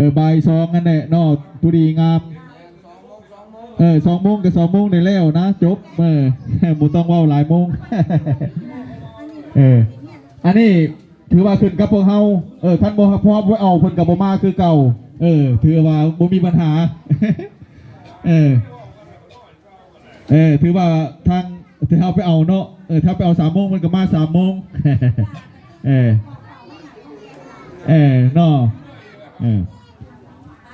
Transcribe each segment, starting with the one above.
ออบ่ายสองนั่นแหละเนาะตุดีงาม เออสองโมงกับสองโมงได้แล้วนะ จบเออหมูต้องเว่าหลายโมงเอออันนี้ถือว่าขึ้นกับพวกเฮาเออท่านบ่พร้อมไว้เอาเพิ่นกับบ่มาคือเก่า เออ ถือว่าบ่มีปัญหา เออ เออ ถือว่าทางถ้าเฮาไปเอาเนาะเออถ้าไปเอาสามโมงมันก็มาสามโมงเออ เออเนาะเออ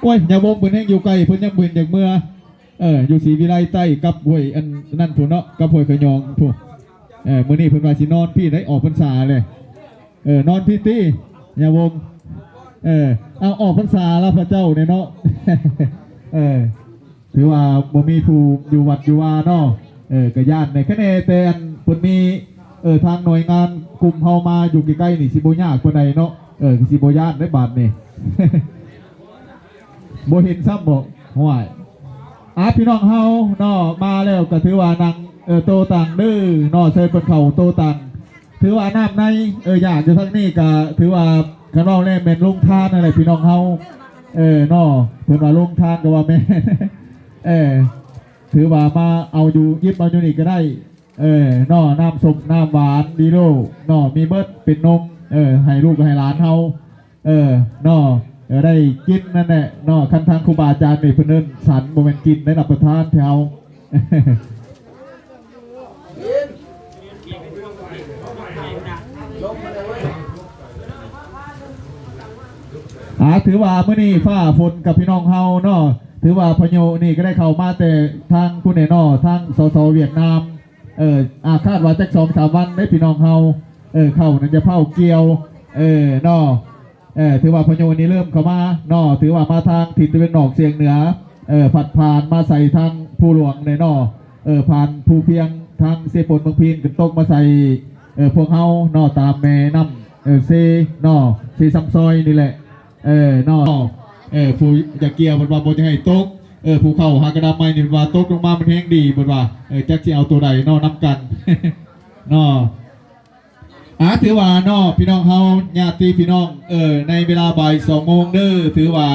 โอ้ยอย่าวงเพิ่นแฮงอยู่ไกลเพิ่นยังเบิ่นจากเมื่อเอออยู่ศรีวิไลใต้กับห้วยอันนั่นพุ่นเนาะกับห้วยขยองพุ่นเออมื้อนี้เพิ่นว่าสินอนพี่ได้ออกพรรษาเลยเออนอนพี่ตี้อย่าวงเออเอาออกพรรษาแล้วพระเจ้าเนี่ยเนาะเออถือว่าบ่มีผู้อยู่วัดอยู่วาเนาะเออก็ย่านในคะแนนแต่อันเพิ่นมีเออทางหน่วยงานกลุ่มเฮามาอยู่ใกล้ๆนี่สิบ่ยากกว่าใดเนาะเออสิบ่ย่านได้บาดนี่ บเห็นซ้ำบ่ห่วยอาพี่น้องเฮาเนาะมาแล้วก็ถือว่านางเออโตตังเด้อเนาะเชิญเพิ่นเขาโตตังถือว่าน้ำในเอออยากจะทั้งนี้ก็ถือว่าข้างนอกแน่เป็นลุงทานอะไรพี่น้องเฮาเออเนาะเพิ่นว่าลุงทานก็ว่าแม่เออถือว่ามาเอาอยู่ยิบเอาอยู่นี่ก็ได้เออเนาะน้ำสมน้ำหวานดีโลเนาะมีเบิดเป็นนมเออให้ลูกให้หลานเฮาเออเนาะเออ ได้กินนั่นแหละเนาะคันทางครูบาอาจารย์นี่เพิ่นเอิ้นสันบ่แม่นกินได้รับประทานแถวอาถือว่าเมื่อนี้ฟ้าฝนกับพี่น้องเฮาเนาะถือว่าพายุนี่ก็ได้เข้ามาแต่ทางผู้เนนาะทางสสเวียดนามเอออาคาดว่าจักสองสามวันได้พี่น้องเฮาเออเข้านั่นจะเผาเกี่ยว เออนาะ เออถือว่าพายุนี้เริ่มเข้ามานาะถือว่ามาทางทิศตะวันออกเฉียงเหนือเออผัดผ่านมาใส่ทางผู้หลวงในนาะเออผ่านภูเพียงทางเซปนเมืองพีนกันตกมาใส่เออพวกเฮานาะตามแม่น้ำเออเซนาะเซซัมซอยนี่แหละเออนอเออผู้อยากเกี่ยวมันว่าบ่จะให้ตกเออผู้เข้าหากระดาษไม้นี่ว่าตกลงมามันแห้งดีมันว่าเออจักสิเอาตัวใดนอน้ำกันนอ อ่าถือว่านอพี่น้องเฮาญาติพี่น้องเออในเวลาบ่ายสองโมงเด้อถือว่า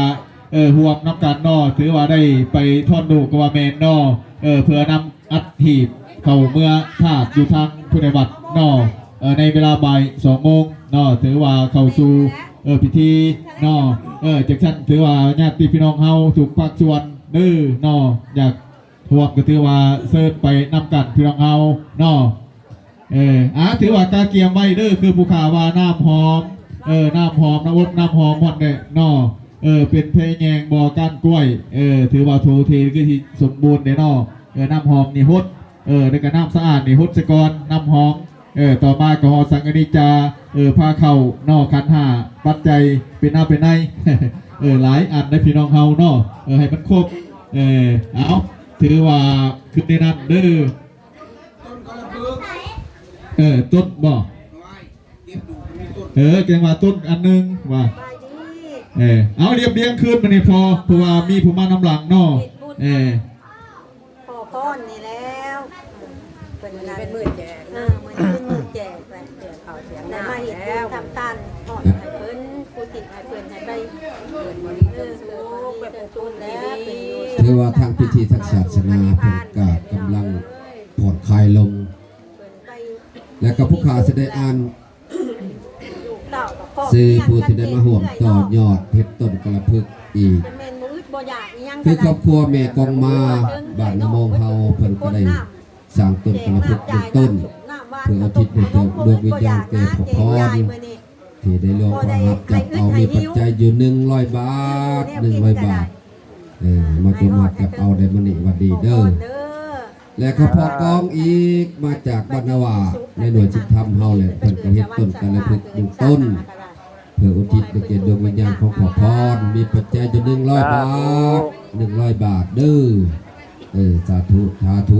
เออห่วมน้ำกันนอถือว่าได้ไปทอดดูกว่าแมนนอเออเพื่อนำอัดหีบเข้าเมื่อถาดอยู่ทางผู้ในวัดนอเออในเวลาบ่ายสองโมงนอถือว่าเข้าสู่เออพิธีนอเออจากฉันถือว่าญาติพี่น้องเฮาถูกภาคส่วนเด้อนออยากทวงก็ถือว่าเสิร์ชไปนำกันพี่น้องเฮานอ เอออะถือว่ากาเกียมไว้เด้อคือภูขาว่าน้ำหอม เออ น้ำหอมน้ำอบน้ำหอมหมดเนี่ยนอเออ เป็นเพลงแยงบ่อก้านกล้วย เออ ถือว่าโทเทคือที่สมบูรณ์เด้อนอเออ น้ำหอมนี่ฮด เออแล้วก็น้ำสะอาดนี่ฮดสะกอนน้ำหอม เออ ต่อมาก็หอสังกนิจจาเออพาเข้านอคันห้าปัจจัยเป็นหน้าเป็นในเออ หลายอันในพี่น้องเฮาเนาะเออ ให้มันครบ เออ เอาถือว่าขึ้นในนั้นเด้อ ออต้นบ่เออแกงว่าต้นอันหนึงว่าเออเอาเรียบเรียงขึ้นมานี่พอเพราะว่ามีผู้มานำหลังเนาะเออพอก้อนนี่แล้วเป็นมันงานเป็นมือแจกเออมันเป็นมือแจกไปเดี๋ยวเขาเสียงหแต่น้ามาเห็นแล้วทำตันหอดให้เพิ่นผู้ติดให้เพิ่นให้ไปเกิดบริเอสุอทธิ์เกิดวันนี้เกิดจุนแล้วเป็นอยู่ถือว่าทางพิธีทางศาสนาเพิ่นก็ จะได้อ่านลูกเต่ากับพ่อซื้อผู้ที่ได้มาห่วงต่อยอดเฮ็ดต้นกระพึกอีกจะแม่นมือบ่อยากอีหยังคือครอบครัวแม่กองมาบ้านนโมงเฮาเพิ่นก็ได้สร้างต้นกระพึกเป็นต้นเพื่ออุทิศให้ดวงดวงวิญญาณแก่พ่อพรที่ได้ร่วมความรับจับเอามีปัจจัยอยู่100บาท100บาทเออมาจุมาจับเอาได้มื้อนี้วันดีเด้อ และข้าพอกองอีกมาจากบรรณวาในหน่วยจิตธรรมเฮาแหละเพิ่นก็เฮ็ดต้นกระพึกหนึ่งต้น เพื่ออุทิศเกียรติดวงวิญญาณของพ่อพรมีปัจจัยจนหนึ่งร้อยบาทหนึ่งร้อยบาทเด้อเออสาธุสาธุ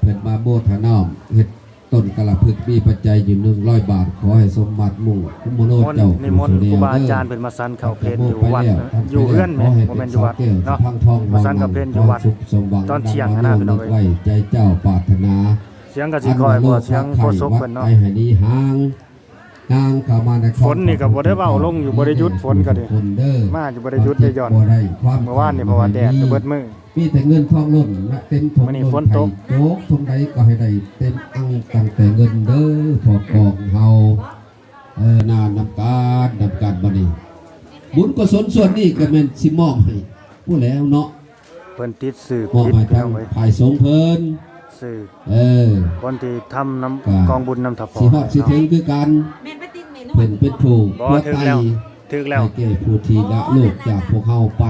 เพิ่นมาโมทนาอมเฮ็ด ต้นกระพึกมีปัจจัยอยู่100บาท ขอให้สมบัติหมู่คุมโนมนต์เจ้านิมนต์ครูบาอาจารย์เป็นมาสันเขาเพนอยู่วัดอยู่เอื้อนแหม่บ่แม่นอยู่วัดเนาะมาสันเขาเพนอยู่วัดตอนเที่ยงนะพี่น้องเอ้ยไว้ใจเจ้าปรารถนา เสียงก็สิคอยบ่เสียงโคศกเพิ่นเนาะไปให้ดีห่างนางเข้ามาในครอบฝนนี่ก็บ่ได้เว้าลงอยู่บ่ได้หยุดฝนก็ดิฝนเด้อมาอยู่บ่ได้หยุดได้หย่อนบ่ได้ความเมื่อวานนี่เพราะว่าแดดก็เบิดมื้อ มีแต่เงินทองล้นนะเต็มถุงมื้อนี้ฝนตกโจกทงใดก็ให้ได้เต็มอังตั้งแต่เงินเด้อพอกองเฮาเออนานำการนำการบัดนี้บุญกุศลส่วนนี้ก็แม่นสิมอบให้ผู้แล้วเนาะเพิ่นติดสื่อมอบผิดให้แล้ทางวเว้ยฝ่ายสงฆ์เพิ่นสื่อเออคนที่ทำน้ำครับกองบุญน้ำทับพอสิฮอดสิถึงคือกันแม่นไปติดเมนูเพิ่นเป็นผู้บ่ตัวถึกไตแล้วถึกแล้วให้แก่ผู้ที่ละโลกจากพวกเฮาไป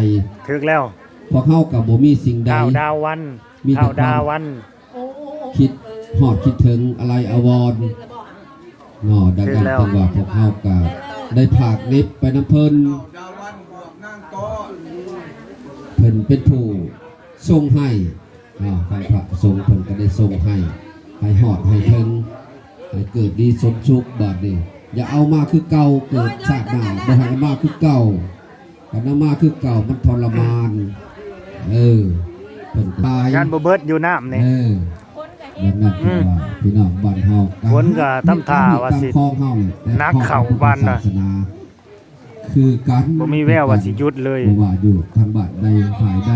ถึกแล้ว พวกเฮาก็บ่มีสิ่งใดดาวดาววันมีแต่ดาวดาววัน โอ้โอ้โอ้คิดฮอดคิดถึงอะไรอาวรณ์ถึกแล้วบอกเนาะดังนั้นจึงว่าพวกเฮาก็ได้ผากนิบไปน้ำเพิ่นเพิ่นเป็นผู้ทรงให้เนาะทางพระสงฆ์เพิ่นก็ได้ทรงให้ให้ฮอดให้ถึงให้เกิดดีสมสุขบาดนี้อย่าเอามาคือเก่าเกิดชาติหน้าบ่ให้เอามาคือเก่าคันเอามาคือเก่ามันทรมาน เออเพิ่นตายงานบ่เบิดอยู่น้ำนี่ เออคนก็เฮ็ดัดงนั้นคือว่าพี่น้องบ้านเฮาฝนก็ทำท่าว่าสิตมคลองเฮานี่แต่นักเข้าบ้านน่ะ ศสนาคือการบ่มีแววว่าสิหยุดเลย บ่ว่าอยู่ทางบ้านใดฝ่ายใด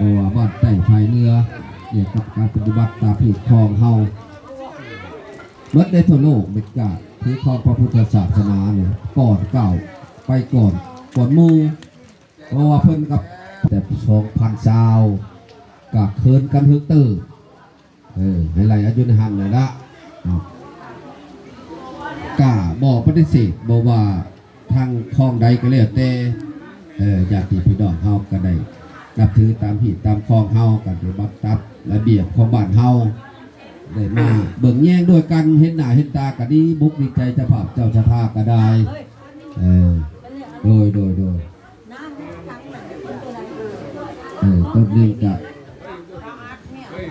บ่ว่าบ้านใต้ฝ่ายเหนือเกี่ยวกับการปฏิบัติตามผิดคลองเฮาเมื่อได้ทั่วโลกเม็ดกาคือครองพระพุทธศาสนาเนี่ยก่อนเก่าไปก่อนก่อนหมู่เพราะว่าเพิ่นกับ แต่2,000ชาวก็เคินกันฮึกตื้อเออให้ไหลอายุนหันเลยละกล้าบอกปฏิเสธบอกว่าทางคลองใดก็แล้วแต่เออญาติพี่น้องเฮาก็ได้นับถือตามผิดตามคลองเฮากันปฏิบัตตามระเบียบของบ้านเฮาได้มาเบิ่งแย่งด้วยกันเห็นหน้าเห็นตาก็ดีบุกดีใจจะภาพเจ้าชะทาก็ได้เออโดยโดยโดย น้ำทั้งหลังคนตัวนั้น เออต้นนี้จะ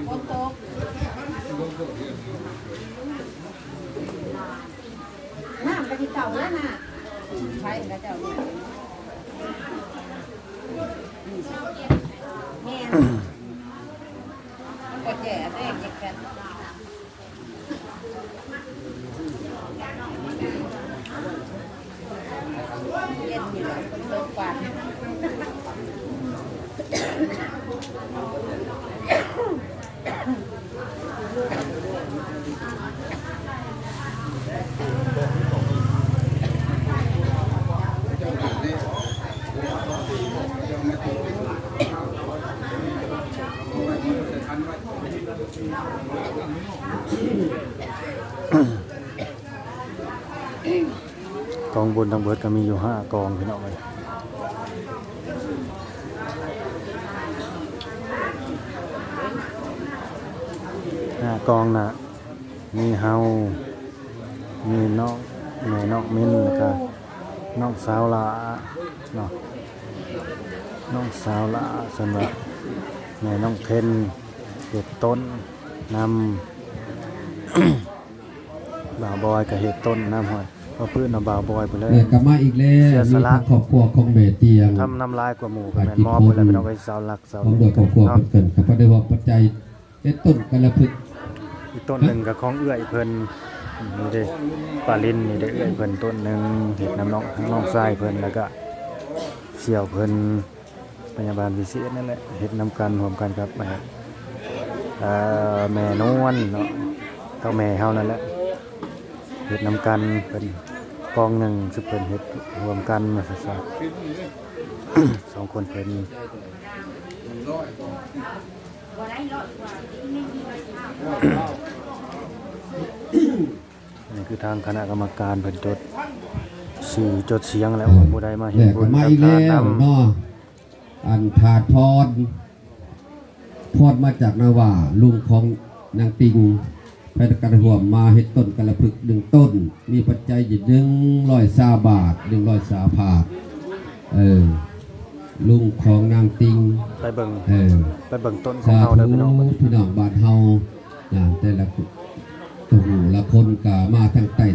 คนโตน้ำไปที่เก่าแล้วนะใช่ก็เจ้าแม่กดแย่เด้งแกันเย็นอยู่แล้วคนโตกว่า กองบุญทั้งเบิดก็มีอยู่ห้ากองพี่น้องเอ้ยห้ากองน่ะ มีเฮา มีน้องแม่น้องมินแล้วก็น้องสาวลาเนาะน้องสาวลาสำหรับแม่น้องเพนเห็ดต้นนำบ่าวบอยกับเห็ดต้นน้ำหอย พราะพื้นเอาบ่าวบอยไปเลยเกิดกลับมาอีกแล้วเสียสมีละทางครอบครัวของเบเตียง ทำน้ำลายกว่าหมูกับแม่นมอบไปเลยเป็นเอาไปเสาหลักเสาของโดยครอบครัวเนาะเพิ่นเกิดกับพระเดวปัจจัยเอ็ดต้นกระพึกอีกต้นหนึ่งกับของเอื้อยเพิ่นนี่เด้ปลาลินนี่ได้เอื้อยเพิ่นต้นหนึ่งเห็ดน้ำน้องน้องทรายเพิ่นแล้วก็เสี่ยวเพิ่นพยาบาลวิเศษนั่นแหละเห็ดน้ำกันรวมกันครับแม่เอ่อแม่นวลเนาะเท่าแม่เฮานั่นแหละ เห็ดน้ำกันเป็นกองหนึ่งซึ่งเป็นเห็ดรวมกันมาสัสสองคนเป็นนี่คือทางคณะกรรมการเพิ่นจดสื่อจดเสียงแล้วว่าผู้ใดมาเห็นแต่บุก็ญมากับอีกทาแล้นวนเนาะอันถาดพรพรมาจากนาว่าลุงของนางติง ไปตะกันห่วมมาเฮ็ดต้นกระพึกหนึ่งต้น มีปัจจัยอยู่หนึ่งร้อยสาบาทหนึ่งร้อยสาผาทเออลุงของนางติงไปเบิ่งเออไปเบิ่งต้นของสาเฮาธุเด้อพี่น้องพี่น้องบ้านเฮาอย่างแต่ละตัวหมู่ละคนกามาทั้งใต้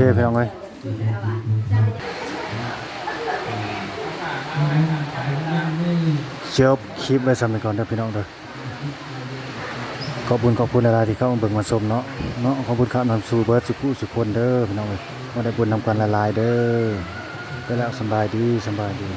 พี่น้องเอ้ยเชียวคลิปไว้สำหรับก่อนเด้อพี่น้องเด้อขอบคุณขอบคุณอะไรที่เข้ามาเบิ่งมาชมเนาะเนาะขอบคุณครับนำสู่เบิร์ดสุขุสุคนเด้อพี่น้องเอ้ยมาได้บุญนำกันละลายเด้อไปแล้วสบายดีสบายดี